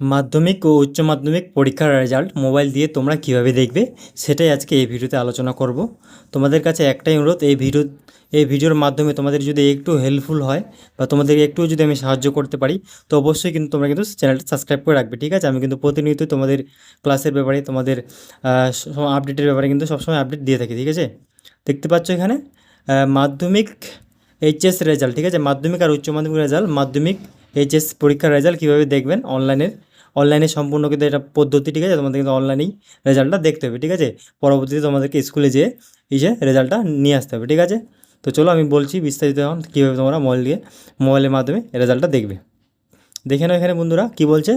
মাধ্যমিক ও উচ্চ মাধ্যমিক পরীক্ষার রেজাল্ট মোবাইল দিয়ে তোমরা কীভাবে দেখবে, সেটাই আজকে এই ভিডিওতে আলোচনা করব। তোমাদের কাছে একটাই অনুরোধ, এই ভিডিও, এই ভিডিওর মাধ্যমে তোমাদের যদি একটু হেল্পফুল হয় বা তোমাদের একটু যদি আমি সাহায্য করতে পারি, তো অবশ্যই কিন্তু তোমরা কিন্তু চ্যানেলটা সাবস্ক্রাইব করে রাখবে, ঠিক আছে? আমি কিন্তু প্রতিনিয়ত তোমাদের ক্লাসের ব্যাপারে, তোমাদের আপডেটের ব্যাপারে কিন্তু সবসময় আপডেট দিয়ে থাকি, ঠিক আছে? দেখতে পাচ্ছ এখানে মাধ্যমিক এইচএস রেজাল্ট ঠিক আছে? মাধ্যমিক আর উচ্চ মাধ্যমিক রেজাল্ট মাধ্যমিক এইচএস পরীক্ষার রেজাল্ট কীভাবে দেখবেন অনলাইনের অনলাইনে সম্পূর্ণ কিন্তু এটা পদ্ধতি, ঠিক আছে? তোমাদের কিন্তু অনলাইনেই রেজাল্টটা দেখতে হবে, ঠিক আছে? পরবর্তীতে তোমাদেরকে স্কুলে যেয়ে এসে রেজাল্টটা নিয়ে আসতে হবে, ঠিক আছে? তো চলো আমি বলছি বিস্তারিত এখন কীভাবে তোমরা মোবাইল দিয়ে মোবাইলের মাধ্যমে রেজাল্টটা দেখবে। দেখে নাও এখানে বন্ধুরা কী বলছে?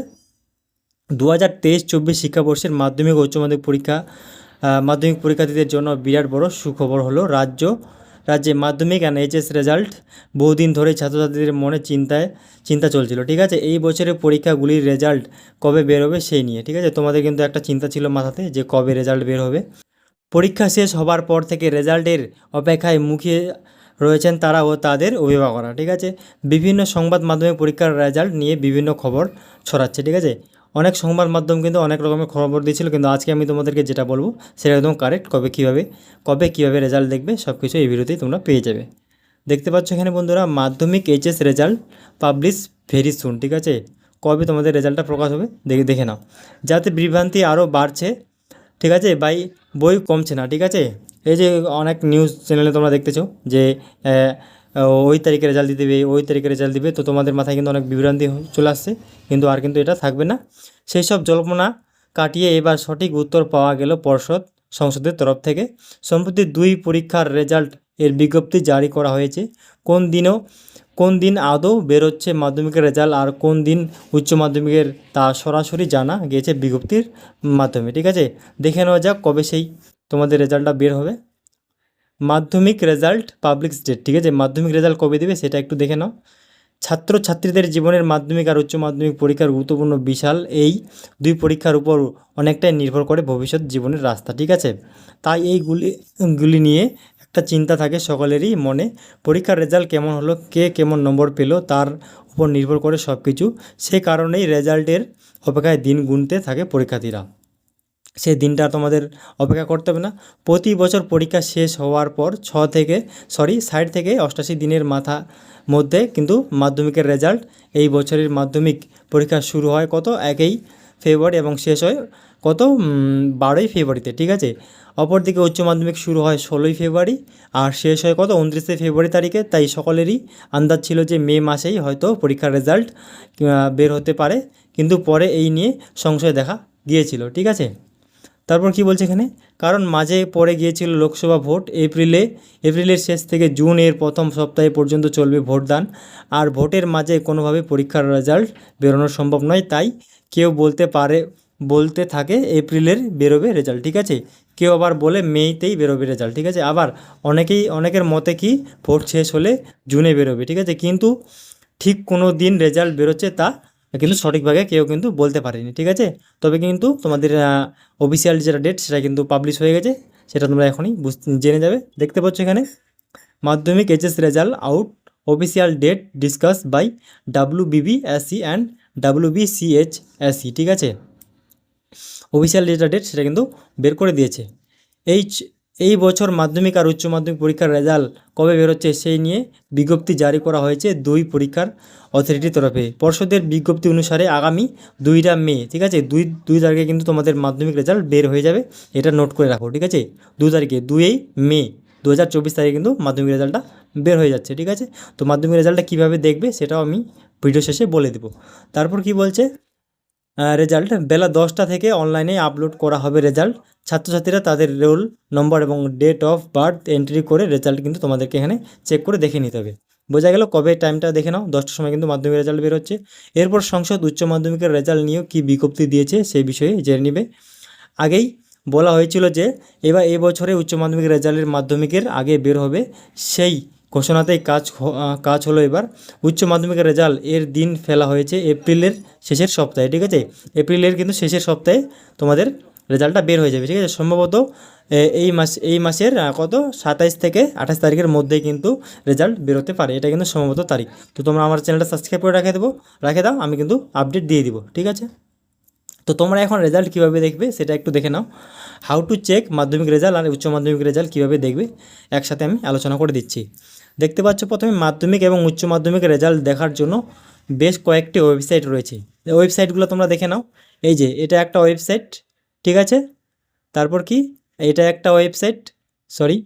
দু হাজার তেইশ চব্বিশ শিক্ষাবর্ষের মাধ্যমিক উচ্চ মাধ্যমিক পরীক্ষা মাধ্যমিক পরীক্ষার্থীদের জন্য বিরাট বড় সুখবর হলো রাজ্য রাজ্যে মাধ্যমিক অ্যান্ড এইচএস রেজাল্ট বহুদিন ধরে ছাত্রছাত্রীদের মনে চিন্তায়, চিন্তা চলছিল, ঠিক আছে? এই বছরের পরীক্ষাগুলির রেজাল্ট কবে বের হবে সেই নিয়ে, ঠিক আছে? তোমাদের কিন্তু একটা চিন্তা ছিল মাথাতে যে কবে রেজাল্ট বের হবে। পরীক্ষা শেষ হবার পর থেকে রেজাল্টের অপেক্ষায় মুখিয়ে রয়েছেন তারা ও তাদের অভিভাবকরা, ঠিক আছে? বিভিন্ন সংবাদ মাধ্যমে পরীক্ষার রেজাল্ট নিয়ে বিভিন্ন খবর ছড়াচ্ছে, ঠিক আছে? অনেক সংবাদ মাধ্যম কিন্তু অনেক রকমের খবর দিয়েছিল, কিন্তু আজকে আমি তোমাদেরকে যেটা বলব, সেটা একদম কারেক্ট কবে কীভাবে কবে কীভাবে রেজাল্ট দেখবে সব কিছু এই ভিডিওতেই তোমরা পেয়ে যাবে। দেখতে পাচ্ছ এখানে বন্ধুরা, Madhyamik HS result publish very soon ঠিক আছে? কবে তোমাদের রেজাল্টটা প্রকাশ হবে, দেখে দেখে নাও। যাতে বিভ্রান্তি আরও বাড়ছে, ঠিক আছে? বাই, বই কমছে না, ঠিক আছে? এই যে অনেক নিউজ চ্যানেলে তোমরা দেখতেছো যে ওই তারিখে রেজাল্ট দিতে দেবে, ওই তারিখে রেজাল্ট দিবে। তো তোমাদের মাথায় কিন্তু অনেক বিভ্রান্তি চলে আসছে। কিন্তু আর কিন্তু এটা থাকবে না। সেই সব জল্পনা কাটিয়ে এবার সঠিক উত্তর পাওয়া গেল পর্ষদ সংসদের তরফ থেকে। সম্প্রতি দুই পরীক্ষার রেজাল্ট এর বিজ্ঞপ্তি জারি করা হয়েছে। কোন দিনও, কোন দিন আদৌ বেরোচ্ছে মাধ্যমিকের রেজাল্ট আর কোন দিন উচ্চ মাধ্যমিকের তা সরাসরি জানা গিয়েছে বিজ্ঞপ্তির মাধ্যমে। ঠিক আছে? দেখে নেওয়া যাক কবে সেই তোমাদের রেজাল্টটা বের হবে। মাধ্যমিক রেজাল্ট পাবলিক ডেট ঠিক আছে? মাধ্যমিক রেজাল্ট কবে দেবে সেটা একটু দেখে নাও। ছাত্রছাত্রীদের জীবনের মাধ্যমিক আর উচ্চ মাধ্যমিক পরীক্ষার গুরুত্বপূর্ণ বিশাল এই দুই পরীক্ষার উপর অনেকটাই নির্ভর করে ভবিষ্যৎ জীবনের রাস্তা, ঠিক আছে? তাই এইগুলি, গুলি নিয়ে একটা চিন্তা থাকে সকলেরই মনে। পরীক্ষার রেজাল্ট কেমন হলো, কে কেমন নম্বর পেল, তার উপর নির্ভর করে সব কিছু সে কারণেই রেজাল্টের অপেক্ষায় দিন গুনতে থাকে পরীক্ষার্থীরা। সেই দিনটা তোমাদের অপেক্ষা করতে হবে না। প্রতি বছর পরীক্ষা শেষ হওয়ার পর ছ থেকে সরি ষাট থেকে অষ্টাশি দিনের মাথা মধ্যে কিন্তু মাধ্যমিকের রেজাল্ট এই বছরের মাধ্যমিক পরীক্ষা শুরু হয় কত? একই ফেব্রুয়ারি এবং শেষ হয় কত? বারোই ফেব্রুয়ারিতে, ঠিক আছে? অপরদিকে উচ্চ মাধ্যমিক শুরু হয় ষোলোই ফেব্রুয়ারি আর শেষ হয় কত? উনত্রিশে ফেব্রুয়ারি তারিখে, তাই সকলেরই আন্দাজ ছিল যে মে মাসেই হয়তো পরীক্ষার রেজাল্ট বের হতে পারে। কিন্তু পরে এই নিয়ে সংশয় দেখা গিয়েছিল ঠিক আছে? তারপর কি বলছে এখানে? কারণ মাঝে পড়ে গিয়েছিল লোকসভা ভোট এপ্রিলে। এপ্রিলের শেষ থেকে জুন এর প্রথম সপ্তাহে পর্যন্ত চলবে ভোটদান। আর ভোটের মাঝে কোনোভাবে পরীক্ষার রেজাল্ট বেরোনো সম্ভব নয়, তাই কেউ বলতে পারে, বলতে থাকে এপ্রিলের বেরোবে রেজাল্ট ঠিক আছে? কেউ আবার বলে মেতেই বেরোবে রেজাল্ট ঠিক আছে? আবার অনেকেই, অনেকের মতে কি ভোট শেষ হলে জুনে বেরোবে, ঠিক আছে? কিন্তু ঠিক কোনো দিন রেজাল্ট বেরোচ্ছে তা কিন্তু সঠিকভাবে কেউ কিন্তু বলতে পারেনি, ঠিক আছে? তবে কিন্তু তোমাদের অফিসিয়াল যেটা ডেট সেটা কিন্তু পাবলিশ হয়ে গেছে, সেটা তোমরা এখনই জেনে যাবে। দেখতে পাচ্ছ এখানে? Madhyamik HS result out official date discuss by W BB SC and W B C H ঠিক আছে? অফিসিয়াল যেটা ডেট সেটা কিন্তু বের করে দিয়েছে। এই চ- এই বছর মাধ্যমিক আর উচ্চ মাধ্যমিক পরীক্ষার রেজাল্ট কবে বেরোচ্ছে সেই নিয়ে বিজ্ঞপ্তি জারি করা হয়েছে দুই পরীক্ষার অথরিটির তরফে। পর্ষদের বিজ্ঞপ্তি অনুসারে আগামী দুইটা মে, ঠিক আছে? দুই দুই তারিখে কিন্তু তোমাদের মাধ্যমিক রেজাল্ট বের হয়ে যাবে। এটা নোট করে রাখো, ঠিক আছে? দুই তারিখে দুই মে দু হাজার চব্বিশ তারিখে কিন্তু মাধ্যমিক রেজাল্টটা বের হয়ে যাচ্ছে, ঠিক আছে? তো মাধ্যমিক রেজাল্টটা কীভাবে দেখবে সেটাও আমি ভিডিও শেষে বলে দেবো। তারপর কি বলছে? রেজাল্ট বেলা দশটা থেকে অনলাইনে আপলোড করা হবে রেজাল্ট ছাত্রছাত্রীরা তাদের রোল নম্বর এবং ডেট অফ বার্থ এন্ট্রি করে রেজাল্ট কিন্তু তোমাদেরকে এখানে চেক করে দেখে নিতে হবে। বোঝা গেল কবে টাইমটা দেখে নাও, দশটার সময় কিন্তু মাধ্যমিক রেজাল্ট বেরোচ্ছে। এরপর সংসদ উচ্চ মাধ্যমিকের রেজাল্ট নিয়েও কী বিজ্ঞপ্তি দিয়েছে সেই বিষয়ে জেনে নেবে। আগেই বলা হয়েছিল যে এবার এই বছরে উচ্চ মাধ্যমিক রেজাল্টের মাধ্যমিকের আগে বের হবে সেই ঘোষণাতেই কাজ কাজ হলো এবার। উচ্চ মাধ্যমিকের রেজাল্ট এর দিন ফেলা হয়েছে এপ্রিলের শেষের সপ্তাহে, ঠিক আছে? এপ্রিলের কিন্তু শেষের সপ্তাহে তোমাদের রেজাল্টটা বের হয়ে যাবে, ঠিক আছে? সম্ভবত এই মাস, এই মাসের কত? সাতাইশ থেকে আঠাশ তারিখের মধ্যেই কিন্তু রেজাল্ট বেরোতে পারে। এটা কিন্তু সম্ভবত তারিখ। তো তোমরা আমার চ্যানেলটা সাবস্ক্রাইব করে রেখে দেবো, রেখে দাও, আমি কিন্তু আপডেট দিয়ে দিব, ঠিক আছে? তো তোমরা এখন রেজাল্ট কীভাবে দেখবে সেটা একটু দেখে নাও। How to check Madhyamik result R Uchcha Madhyamik result কীভাবে দেখবে একসাথে আমি আলোচনা করে দিচ্ছি। দেখতে পাচ্ছ প্রথমে মাধ্যমিক এবং উচ্চ মাধ্যমিক রেজাল্ট দেখার জন্য বেশ কয়েকটি ওয়েবসাইট রয়েছে। ওয়েবসাইটগুলো তোমরা দেখে নাও। এই যে, এটা একটা ওয়েবসাইট ঠিক আছে? তারপর কি? এটা একটা ওয়েবসাইট সরি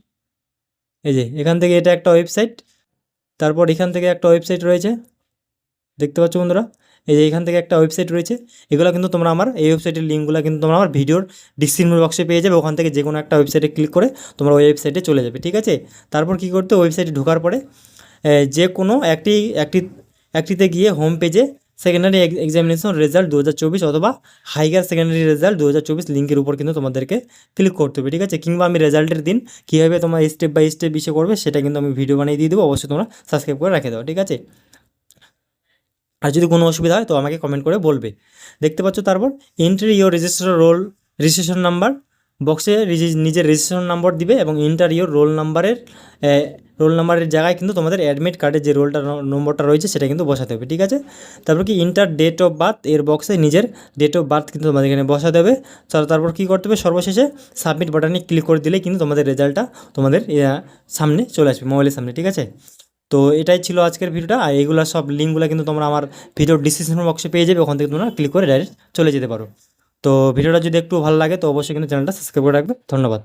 এই যে, এখান থেকে এটা একটা ওয়েবসাইট তারপর এখান থেকে একটা ওয়েবসাইট রয়েছে। দেখতে পাচ্ছ বন্ধুরা? এই যে এখান থেকে একটা ওয়েবসাইট রয়েছে। এগুলো কিন্তু তোমরা আমার, এই ওয়েবসাইটের লিঙ্কগুলো কিন্তু তোমরা আমার ভিডিওর ডিসক্রিপশন বক্সে পেয়ে যাবে। ওখান থেকে যে কোনো একটা ওয়েবসাইটে ক্লিক করে তোমরা ওই ওয়েবসাইটে চলে যাবে, ঠিক আছে? তারপর কি করতে ওয়েবসাইটে ঢোকার পরে যে কোনো একটি একটি, একটিতে গিয়ে হোম পেজে সেকেন্ডারি এক্সামিনেশন রেজাল্ট দু হাজার চব্বিশ অথবা হাইগার সেকেন্ডারি রেজাল্ট দু হাজার চব্বিশ লিঙ্কের উপর কিন্তু তোমাদেরকে ক্লিক করতে হবে, ঠিক আছে? কিংবা আমি রেজাল্টের দিন কীভাবে তোমার স্টেপ বাই স্টেপ বিষয় করবে, সেটা কিন্তু আমি ভিডিও বানিয়ে দিয়ে দেবো। অবশ্যই তোমরা সাবস্ক্রাইব করে রেখে দাও, ঠিক আছে? আর যদি কোনো অসুবিধা হয় তো আমাকে কমেন্ট করে বলবে। দেখতে পাচ্ছ তারপর entry your registration roll registration number বক্সে নিজের রেজিস্ট্রেশন নাম্বার দিবে এবং ইন্টার ইয়োর রোল নাম্বারের রোল নাম্বারের জায়গায় কিন্তু তোমাদের অ্যাডমিট কার্ডের যে রোলটা নম্বরটা রয়েছে সেটা কিন্তু বসাতে হবে, ঠিক আছে? তারপর কি ইন্টার ডেট অফ বার্থ এর বক্সে নিজের ডেট অফ বার্থ কিন্তু তোমাদের এখানে বসাতে হবে। তারপর কী করতে হবে? সর্বশেষে সাবমিট বাটনে ক্লিক করে দিলে কিন্তু তোমাদের রেজাল্টটা তোমাদের সামনে চলে আসবে মোবাইলের সামনে, ঠিক আছে? তো এটাই ছিল আজকের ভিডিওটা। আর এইগুলো সব লিঙ্কগুলো কিন্তু তোমরা আমার ভিডিওর ডিসক্রিপশন বক্সে পেয়ে যাবে। ওখান থেকে তোমরা ক্লিক করে ডাইরেক্ট চলে যেতে পারো। তো ভিডিওটা যদি একটু ভালো লাগে, তো অবশ্যই কিন্তু চ্যানেলটা সাবস্ক্রাইব করে রাখবে। ধন্যবাদ।